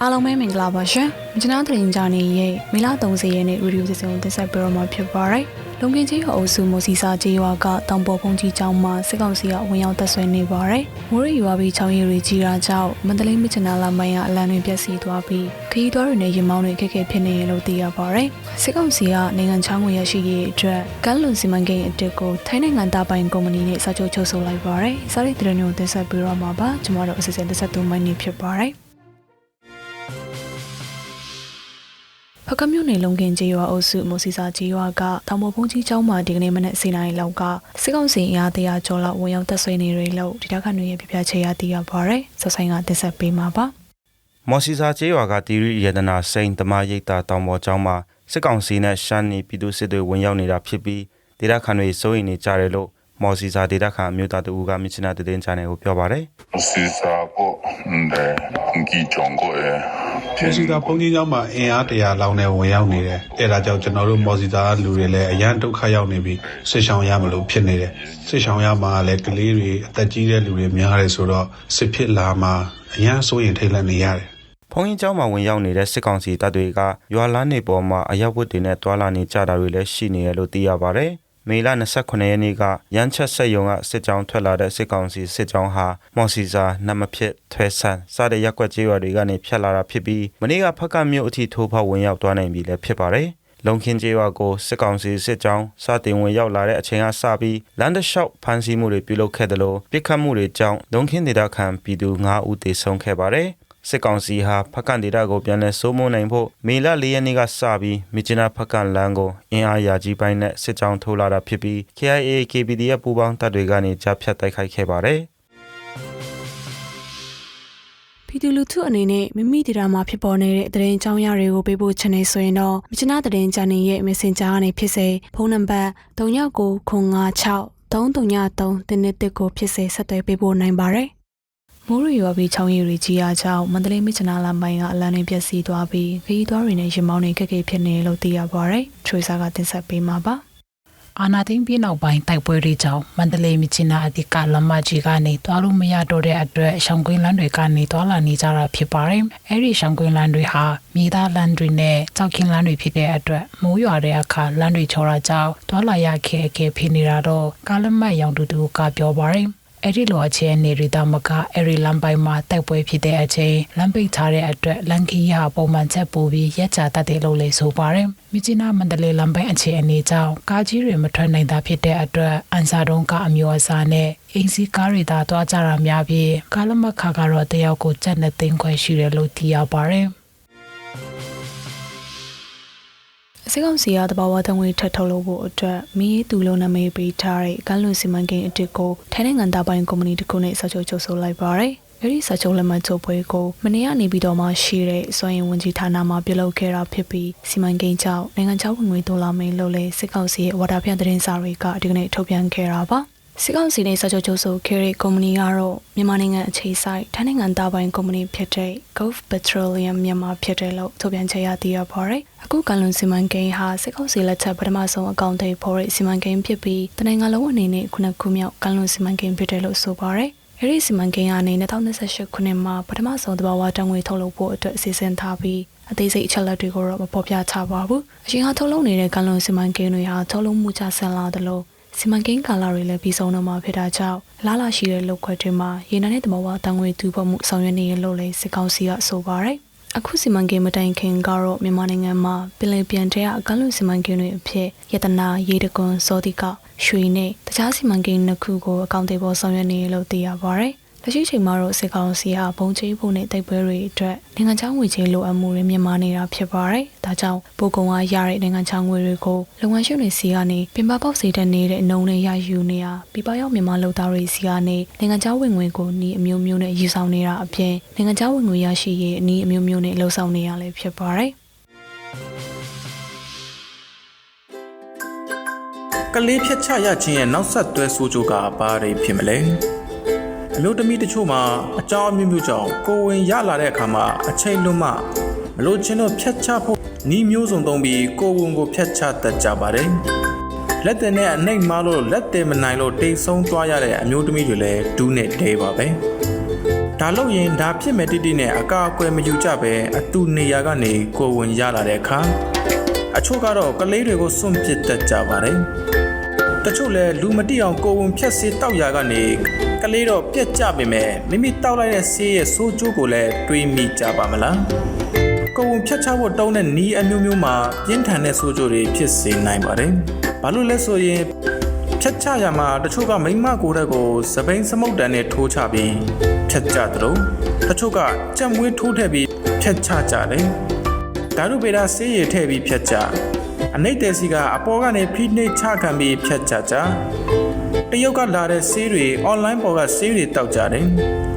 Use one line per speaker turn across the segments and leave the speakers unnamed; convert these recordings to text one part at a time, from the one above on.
အားလုံးပဲမင်္ဂလာပါရှင်။ကျွန်တော်တင်ကြနေရဲ့မေလ30ရက်နေ့ရေဒီယိုစီစဉ်ကိုတင်ဆက်ပေးတော့မှာဖြစ်ပါတယ်။ လုံကင်းကြီးအုပ်စုမိုစီစာကြီးရွာကတောင်ပေါ်ဖုန်ကြီးကျောင်းမှာစစ်ကောင်စီကဝင်ရောက်တပ်ဆွဲနေပါတယ်။မိုးရီရွာပြီးချောင်းရည်တွေကြီးတာကြောင့်မန္တလေးမြစ်ချနာလာမိုင်းကအလံတွေပြက်စီးသွားပြီးခရီးသွားတွေနဲ့ရင်မောင်းတွေခက်ခဲဖြစ်နေရလို့သိရပါတယ်။စစ်ကောင်စီကနိုင်ငံချောင်းဝင်ရရှိရေးအတွက်ကမ်းလွန်စီမံကိန်းအတစ်ကိုထိုင်းနိုင်ငံသားပိုင်ကုမ္ပဏီနဲ့စာချုပ်ချုပ်ဆိုလိုက်ပါတယ်။စာရေးသတင်းတွေကိုတင်ဆက်ပေးတော့မှာပါ။ကျွန်တော်တို့အစီအစဉ်တစ်ဆက်သုံးမိနစ်ဖြစ်ပါတယ်။ ဖကမြို့နယ်လုံကင်ကျေးရွာအုပ်စုမိုစီစာကျေးရွာကတောင်ပေါ်ဘုံကြီးကျောင်းမှာဒီကနေ့မနက်စီနိုင်လောက်ကစစ်ကောင်စီအင်အားတရာကျော်လောက်ဝင်ရောက်တပ်ဆွဲနေရလို့ဒီတောက်ခဏရဲ့ပြပြချေရသိရပါရယ်။ဆက်ဆိုင်ကတင်ဆက်ပေးမှာပါ။
မော်စီစာကျေးရွာကတီရီရတနာစိန်တမရိတ်တာတောင်ပေါ်ကျောင်းမှာစစ်ကောင်စီနဲ့ရှမ်းနီပြည်သူစစ်တွေဝင်ရောက်နေတာဖြစ်ပြီးဒေသခံတွေစိုးရိမ်နေကြတယ်လို့မော်စီစာဒေသခံအမျိုးသားတဦးကမြစ်ချနာတည်င်းချန်နယ်ကိုပြောပါတယ်
စီစာကိုဒါငီဂျုံကို အဲ
မော်စီတာပုံကြီးကျောင်းမှာအင်အားတရာလောက်နဲ့ဝင်ရောက်နေတယ်။အဲဒါကြောင့်ကျွန်တော်တို့မော်စီတာကလူတွေလည်းအရန်ဒုက္ခရောက်နေပြီးစစ်ဆောင်ရမလို့ဖြစ်နေတယ်။စစ်ဆောင်ရမှာလည်းကလေးတွေအသက်ကြီးတဲ့လူတွေများတယ်ဆိုတော့စစ်ဖြစ်လာမှာအရန်စိုးရင်ထိတ်လန့်နေရတယ်။
ဖုန်းကြီးကျောင်းမှာဝင်ရောက်နေတဲ့စစ်ကောင်စီတပ်တွေကရွာလန်းနေပေါ်မှာအရက်ဝတ်တွေနဲ့တွာလာနေကြတာတွေလည်းရှိနေရလို့သိရပါတယ် မေလ29ရက်နေ့ကရန်ချက်ဆက်ယုံကစစ်ကြောင်းထွက်လာတဲ့စစ်ကောင်စီစစ်ကြောင်းဟာမော်စီစာနတ်မဖြစ်ထွဲဆန်းစတဲ့ရက်ွက်ကျေးရွာတွေကနေဖြတ်လာတာဖြစ်ပြီးမနေ့ကဖက်ကမြို့အထိထိုးဖောက်ဝင်ရောက်သွားနိုင်ပြီလည်းဖြစ်ပါတယ်လုံခင်းကျေးရွာကိုစစ်ကောင်စီစစ်ကြောင်းစတင်ဝင်ရောက်လာတဲ့အချိန်ကစပြီးလန်ဒရှောက်ဖမ်းဆီးမှုတွေပြုလုပ်ခဲ့တယ်လို့ပြစ်ခတ်မှုတွေကြောင့်လုံခင်းဒေသခံပြည်သူ9ဦးသေဆုံးခဲ့ပါတယ် စစ်ကောင်စီဟာဖက်ကန်ဒေတာကိုပြန်လည်စိုးမိုးနိုင်ဖို့မေလ၄ရက်နေ့ကစပြီးမြစ်ကျနာဖက်ကန်လမ်းကိုအင်အားရာကြီးပိုင်းနဲ့စစ်ကြောင်းထိုးလာတာဖြစ်ပြီး KIA KPDF ပူးပေါင်းတပ်တွေကနေကြားဖြတ်တိုက်ခိုက်ခဲ့ပါတယ်
ပြည်သူလူထုအနေနဲ့မိမိဒေတာမှာဖြစ်ပေါ်နေတဲ့တရင်အကြောင်းအရာတွေကိုပေးပို့ချင်နေဆိုရင်တော့မြချနာတရင်ချန်နယ်ရဲ့ Messenger ကနေဖြစ်စေဖုန်းနံပါတ်3996 333တင်းတစ်ကိုဖြစ်စေဆက်သွယ်ပေးပို့နိုင်ပါတယ်။ မိုးရီရွာပြီးချောင်းရည်ရီကြီးအားကြောင့်မန္တလေးမြချနာလမ်းပိုင်းကအလံတွေပြက်စီးသွားပြီးခရီးသွားတွေနဲ့ရင်မောင်းတွေခက်ခဲဖြစ်နေတယ်လို့သိရပါဗျ။ချွေစာကတင်ဆက်ပေးမှာပါ။
အာနာသိန်းပြည်နောက်ပိုင်းတိုက်ပွဲတွေကြောင့်မန္တလေးမြစ်ချနာအဓိကလမ်းမကြီးကနေသွားလို့မရတော့တဲ့အတွက်ရှောင်းကွင်းလမ်းတွေကနေသွားလာနေကြတာဖြစ်ပါတယ်။အဲဒီရှောင်းကွင်းလမ်းတွေဟာမြေသားလမ်းတွေနဲ့ကြောက်ခင်းလမ်းတွေဖြစ်တဲ့အတွက်မိုးရွာတဲ့အခါလမ်းတွေချောတာကြောင့်သွားလာရခက်အခဲဖြစ်နေတာတော့ကားလက်မှတ်ရောင်တူတူကပြောပါတယ်။ အဲ့ဒီလိုအခြေအနေတွေတမကအဲ့ဒီလမ်းပိုင်းမှာတိုက်ပွဲဖြစ်တဲ့အချိန်လမ်းပိတ်ထားတဲ့အတွက်လမ်းခီးရပုံမှန်ချက်ပို့ပြီးရက်ချတတ်တယ်လို့လည်းဆိုပါတယ်။မြစ်ကြီးနားမန္တလေးလမ်းပိုင်းအခြေအနေကြောင့်ကားကြီးတွေမထွက်နိုင်တာဖြစ်တဲ့အတွက်အန်စာတုံးကအမျိုးအစားနဲ့အင်းစီကားတွေသာသွားကြတာများပြီးကားလမခါကတော့တယောက်ကိုကြက်နဲ့သိန်းခွဲရှိတယ်လို့သိရပါတယ်။
စစ်ကောင်စီကတဘာဝတံငွေထပ်ထုတ်လို့ဖို့အတွက်မီးသူလုံးနာမည်ပေးထားတဲ့ကမ်းလွန်စီမံကိန်းအတစ်ကိုထိုင်းနိုင်ငံသားပိုင်ကုမ္ပဏီတစ်ခုနဲ့စာချုပ်ချုပ်ဆိုလိုက်ပါတယ်။အဲဒီစာချုပ်လက်မှတ်ချုပ်ပွဲကိုမနေ့ကနေပြီးတော့မှရှိတဲ့စွမ်းရင်ဝန်ကြီးဌာနမှပြုလုပ်ခဲ့တာဖြစ်ပြီးစီမံကိန်းကြောင့်နိုင်ငံခြားဝင်ငွေဒေါ်လာမင်းလို့လဲစစ်ကောင်စီရဲ့ဝါဒဖြန့်သတင်းစာတွေကဒီကနေ့ထုတ်ပြန်ခဲ့တာပါ။စစ်ကောင်စီနဲ့စာချုပ်ချုပ်ဆိုခဲ့တဲ့ကုမ္ပဏီကတော့မြန်မာနိုင်ငံအခြေစိုက်ထိုင်းနိုင်ငံသားပိုင်ကုမ္ပဏီဖြစ်တဲ့ Gulf Petroleum မြန်မာဖြစ်တယ်လို့ထုတ်ပြန်ချက်ရသိရပါတယ်။ အခုကလွန်စီမံကိန်းဟာစစ်ကောင်စီလက်ချက်ပထမဆုံးအကောင့်တွေပေါ်တဲ့စီမံကိန်းဖြစ်ပြီးတနိုင်ငံလုံးအနေနဲ့ခုနှစ်ခုမြောက်ကလွန်စီမံကိန်းဖြစ်တယ်လို့ဆိုပါတယ်။အဲဒီစီမံကိန်းကနေ2028ခုနှစ်မှာပထမဆုံးသဘာဝတံငွေထုတ်လုပ်ဖို့အတွက်အစီအစဉ်ထားပြီးအသေးစိတ်အချက်လက်တွေကိုတော့မဖော်ပြချပါဘူး။အရင်ကထုတ်လုပ်နေတဲ့ကလွန်စီမံကိန်းတွေဟာထုတ်လုပ်မှုကျဆင်းလာသလိုစီမံကိန်းကာလတွေလည်းပြီးဆုံးတော့မှာဖြစ်တာကြောင့်လာလာရှိတဲ့လုပ်ခွက်တွေမှာရေနံနဲ့တမဝတံငွေတူဖို့မှုဆောင်ရွက်နေရလို့လည်းစစ်ကောင်စီကဆိုပါတယ်။ အခုစီမံကိန်းမတိုင်ခင်ကတော့မြန်မာနိုင်ငံမှာပင်လယ်ပြန်တဲ့အကန့်လွန်စီမံကိန်းတွေအဖြစ်ယတနာရေတကွန်စောတိကရွှေနဲ့တခြားစီမံကိန်းနှစ်ခုကိုအကောင့်တွေပေါ်ဆောင်ရွက်နေရလို့သိရပါတယ်။ လက်ရှိချိန်မှာတော့စစ်ကောင်စီဟာဘုံချေးဖို့နဲ့တိုက်ပွဲတွေအတွက်နိုင်ငံခြားငွေချေးလိုအပ်မှုတွေမြန်မာနေတာဖြစ်ပါတယ်။ဒါကြောင့်ပိုကုံကရတဲ့နိုင်ငံခြားငွေတွေကိုလုပ်ငန်းရှင်တွေစီကနေပင်ပပေါက်စေတဲ့နေတဲ့နှုံနဲ့ရယူနေတာပြပရောက်မြန်မာလုပ်သားတွေစီကနေနိုင်ငံခြားဝင်ငွေကိုနီးအမျိုးမျိုးနဲ့ယူဆောင်နေတာအပြင်နိုင်ငံခြားဝင်ငွေရရှိရေးအနည်းအမျိုးမျိုးနဲ့လှုပ်ဆောင်နေရလဲဖြစ်ပါတယ်။
ကလေးဖြတ်ချရခြင်းရဲ့နောက်ဆက်တွဲဆိုးကျိုးကဘာတွေဖြစ်မလဲ အမျိုးသမီးတချို့မှာအကြောင်းအမျိုးမျိုးကြောင့်ကိုယ်ဝင်ရလာတဲ့အခါမှာအချိန်လွန်မှမလို့ချင်းတော့ဖြတ်ချဖို့ဤမျိုးစုံသုံးပြီးကိုယ်ဝင်ကိုဖြတ်ချတတ်ကြပါတယ်လက်တင်နဲ့အနှိမ်မားလို့လက်တင်မနိုင်လို့တိတ်ဆုံးသွားရတဲ့အမျိုးသမီးတွေလည်းဒူးနဲ့တဲပါပဲဒါလို့ရင်ဒါဖြစ်မဲ့တိတိနဲ့အကာအကွယ်မယူကြပဲအတူနေရာကနေကိုယ်ဝင်ရလာတဲ့အခါအချို့ကတော့ကလေးတွေကိုစွန့်ပစ်တတ်ကြပါတယ်တချို့လည်းလူမတိအောင်ကိုယ်ဝင်ဖြတ်စေးတောက်ရာကနေက လေးတော့ပြက်ကြပေမဲ့မိမိတောက်လိုက်တဲ့ဆေးရဲ့ဆိုးကျိုးကိုလည်းတွေးမိကြပါမလားကိုယ်ဝန်ဖြတ်ချဖို့တောင်းတဲ့နီးအမျိုးမျိုးမှာပြင်းထန်တဲ့ဆိုးကျိုးတွေဖြစ်စေနိုင်ပါတယ်။ဘာလို့လဲဆိုရင်ဖြတ်ချရမှာတချို့ကမိမကိုယ်တက်ကိုစပိန်စမုတ်တန်နဲ့ထိုးချပြီးဖြတ်ချသလိုတချို့ကကြက်မွေးထိုးထည့်ပြီးဖြတ်ချကြတယ်။ဓာတုပေတာဆေးရည်ထည့်ပြီးဖြတ်ချအနိတ်တဲ့စီကအပေါ်ကနေဖိနှိပ်ချခံပြီးဖြတ်ချကြတ ရုတ်ကလာတဲ့ဆေးတွေ online ပေါ်ကဆေးတွေတောက်ကြတယ်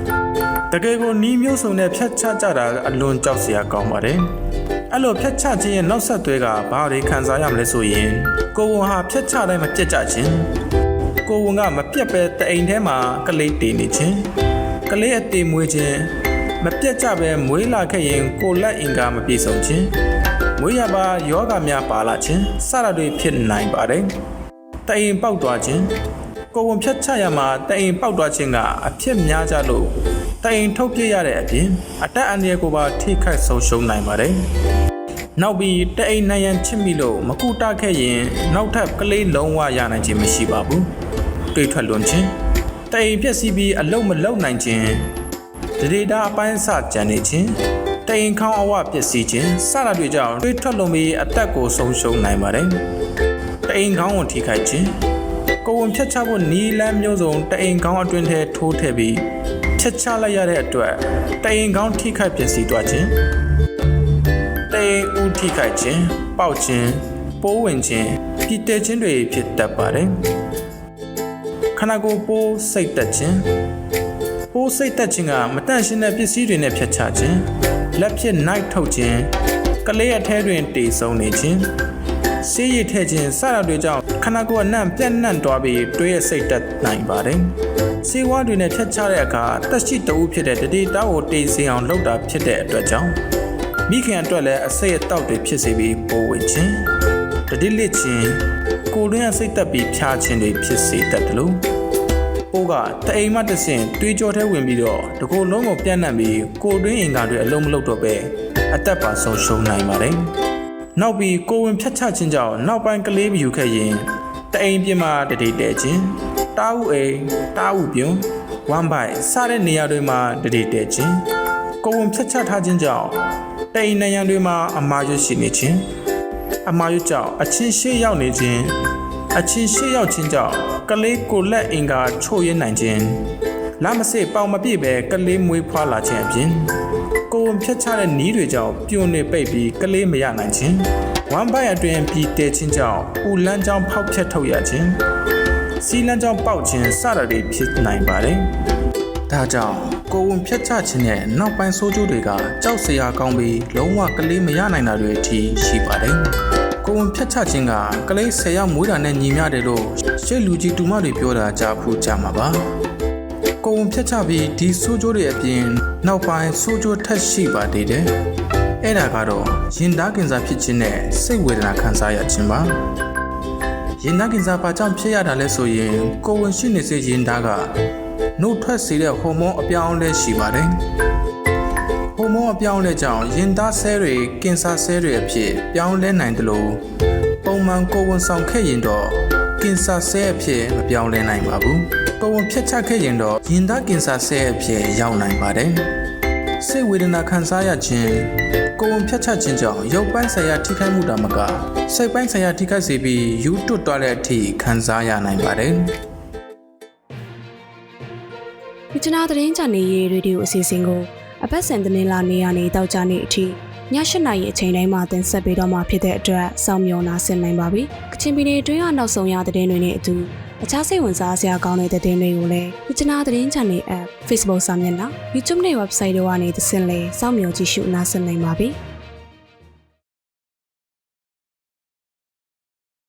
။တကယ်ကိုနီးမျိုးစုံနဲ့ဖြတ်ချကြတာအလွန်ကြောက်စရာကောင်းပါတယ်။အဲ့လိုဖြတ်ချခြင်းရဲ့နောက်ဆက်တွဲကဘာတွေခံစားရမလဲဆိုရင်ကိုဝန်ဟာဖြတ်ချတိုင်းမပြတ်ကြခြင်းကိုဝန်ကမပြတ်ပဲတအိမ်ထဲမှာကလေးတည်နေခြင်းကလေးအသေးမွေးခြင်းမပြတ်ကြပဲမွေးလာခဲ့ရင်ကိုလက်အင်ကာမပြေဆုံးခြင်းမွေးရပါယောဂများပါလာခြင်းစတာတွေဖြစ်နိုင်ပါတယ်။တအိမ်ပေါက်သွားခြင်း ကိုဝန်ဖြတ်ချရမှာတအိမ်ပေါက်သွားခြင်းကအဖြစ်များကြလို့တအိမ်ထုတ်ပြရတဲ့အပြင်အတက်အန္တရာယ်ကိုပါထိခိုက်ဆုံးရှုံးနိုင်ပါတယ်။နောက်ပြီးတအိမ်နိုင်ရန်ချစ်မိလို့မကူတာခဲ့ရင်နောက်ထပ်ကလေးလုံးဝရနိုင်ခြင်းမရှိပါဘူး။တွေးထွက်လွန်ခြင်းတအိမ်ပြက်စီးပြီးအလုံးမလုံးနိုင်ခြင်းဒဒေတာအပိုင်းအစကြံနေခြင်းတအိမ်ခေါင်းအဝပျက်စီးခြင်းစတာတွေကြောင့်တွေးထွက်လွန်ပြီးအသက်ကိုဆုံးရှုံးနိုင်ပါတယ်။တအိမ်ခေါင်းကိုထိခိုက်ခြင်း ကိုဝန်ဖြတ်ချဖို့နီလန်းမျိုးစုံတအိမ်ကောင်းအတွင်းထဲထိုးထည့်ပြီးဖြတ်ချလိုက်ရတဲ့အတွက်တအိမ်ကောင်းထိခိုက်ပျက်စီးသွားခြင်းတအိမ်ဦးထိခိုက်ခြင်းပေါက်ခြင်းပိုးဝင်ခြင်းပြည်တဲခြင်းတွေဖြစ်တတ်ပါတယ်ခန္ဓာကိုယ်ပိုးစိတ်တက်ခြင်းပိုးစိတ်တက်ခြင်းကမတန့်ရှင်းတဲ့ပစ္စည်းတွေနဲ့ဖြတ်ချခြင်းလက်ဖြစ်နိုင်ထုတ်ခြင်းကလေးအထဲတွင်တေဆုံးနေခြင်း ဆေးရည်ထည့်ခြင်းစတာတွေကြောင့်ခန္ဓာကိုယ်အနှံ့ပြန့်နှံ့သွားပြီးတွေးရစိတ်တက်နိုင်ပါတယ်။ဆေးဝါးတွေနဲ့ဖြတ်ချတဲ့အခါတက်ရှိတဦးဖြစ်တဲ့တတိတောက်ကိုတေးစေအောင်လုပ်တာဖြစ်တဲ့အတွက်ကြောင့်မိခင်အတွက်လည်းအစိတ်အတောက်တွေဖြစ်စေပြီးပိုးဝင်ခြင်းတတိလစ်ခြင်းကိုယ်တွင်းအစိတ်တက်ပြီးဖြားခြင်းတွေဖြစ်စေတတ်တယ်လို့ပိုးကတအိမ်မှတစ်ဆင့်တွေးကြောထဲဝင်ပြီးတော့တကိုယ်လုံးကိုပြန့်နှံ့ပြီးကိုယ်တွင်းအင်္ဂါတွေအလုံးမလုံးတော့ပဲအသက်ပါဆုံးရှုံးနိုင်ပါတယ်။ နောက်ပြီးကိုဝင်ဖြတ်ချခြင်းကြောင့်နောက်ပိုင်းကလေးမယူခဲ့ရင်တအိမ်ပြင်းမှာတတိတဲခြင်းတားဥအိမ်တားဥပြုံဝမ်ဘိုင်စတဲ့နေရာတွေမှာတတိတဲခြင်းကိုဝင်ဖြတ်ချထားခြင်းကြောင့်တအိမ်နေရာတွေမှာအမာရွရှိနေခြင်းအမာရွကြောင့်အချင်းရှေ့ရောက်နေခြင်းအချင်းရှေ့ရောက်ခြင်းကြောင့်ကလေးကိုလက်အင်္ကာချို့ရနိုင်ခြင်းလမ်းမစစ်ပေါင်မပြည့်ပဲကလေးမွေးဖွားလာခြင်းအပြင် ကိုယ်ဖြတ်ချတဲ့နီးတွေကြောင့်ပြုံနေပိတ်ပြီးကလေးမရနိုင်ခြင်းဝမ်ဘိုင်အတွင်ပြီးတဲချင်းကြောင့်ပူလန်းကြောင့်ဖောက်ဖြတ်ထုတ်ရခြင်းစီလန်းကြောင့်ပေါက်ခြင်းစတာတွေဖြစ်နိုင်ပါတယ်။ဒါကြောင့်ကိုယ်ဝန်ဖြတ်ချခြင်းနဲ့နောက်ပိုင်းဆိုးကျိုးတွေကကြောက်စရာကောင်းပြီးလုံးဝကလေးမရနိုင်တာတွေအထိရှိပါတယ်။ကိုယ်ဝန်ဖြတ်ချခြင်းကကလေး၁၀ယောက်မွေးတာနဲ့ညီမျှတယ်လို့ရှေ့လူကြီးတူမတွေပြောတာကြားဖူးကြမှာပါ။ ကိုယ်ဝန်ဖြတ်ချပြီးဒီဆိုးကျိုးတွေအပြင်နောက်ပိုင်းဆိုးကျိုးထက်ရှိပါသေးတယ်။အဲ့ဒါကတော့ရင်သားကင်ဆာဖြစ်ခြင်းနဲ့စိတ်ဝေဒနာခံစားရခြင်းပါ။ရင်သားကင်ဆာဘာကြောင့်ဖြစ်ရတာလဲဆိုရင်ကိုယ်ဝန်ရှိနေစေရင်သားကနှုတ်ထွက်စေတဲ့ဟော်မုန်းအပြောင်းအလဲရှိပါတယ်။ဟော်မုန်းအပြောင်းအလဲကြောင့်ရင်သားဆဲတွေကင်ဆာဆဲတွေအဖြစ်ပြောင်းလဲနိုင်တယ်လို့ပုံမှန်ကိုယ်ဝန်ဆောင်ခဲ့ရင်တော့ကင်ဆာဆဲအဖြစ်မပြောင်းလဲနိုင်ပါဘူး။ ကိုယ်ဝန်ဖြတ်ချခဲ့ရင်တော့ရင်သားကင်ဆာဆဲအဖြစ်ရောက်နိုင်ပါတယ်။စိတ်ဝေဒနာခံစားရခြင်းကိုယ်ဝန်ဖြတ်ချခြင်းကြောင့်ရုပ်ပိုင်းဆိုင်ရာထိခိုက်မှုတာမကစိတ်ပိုင်းဆိုင်ရာထိခိုက်စေပြီးယူတွတ်သွားတဲ့အထိခံစားရနိုင်ပါတယ်။
မြချနာသတင်းချန်နေရေးရေဒီယိုအစီအစဉ်ကိုအပတ်စဉ်သတင်းလာနေရနေတောက်ကြနေအထိည၈နာရီအချိန်တိုင်းမှာတင်ဆက်ပေးတော့မှာဖြစ်တဲ့အတွက်စောင့်မျှော်နာဆင်နိုင်ပါပြီ။ကချင်ပြည်နယ်အတွင်းကနောက်ဆုံးရသတင်းတွေနဲ့အတူ အခြားစိတ်ဝင်စားစရာကောင်းတဲ့သတင်းတွေကိုလည်းမြချနာသတင်းချန်နေ app Facebook စာမျက်နှာ YouTube နဲ့ website တို့ကနေသင်လဲစောင့်မျှော်ကြည့်ရှုနားဆင်နိုင်ပါပြီ။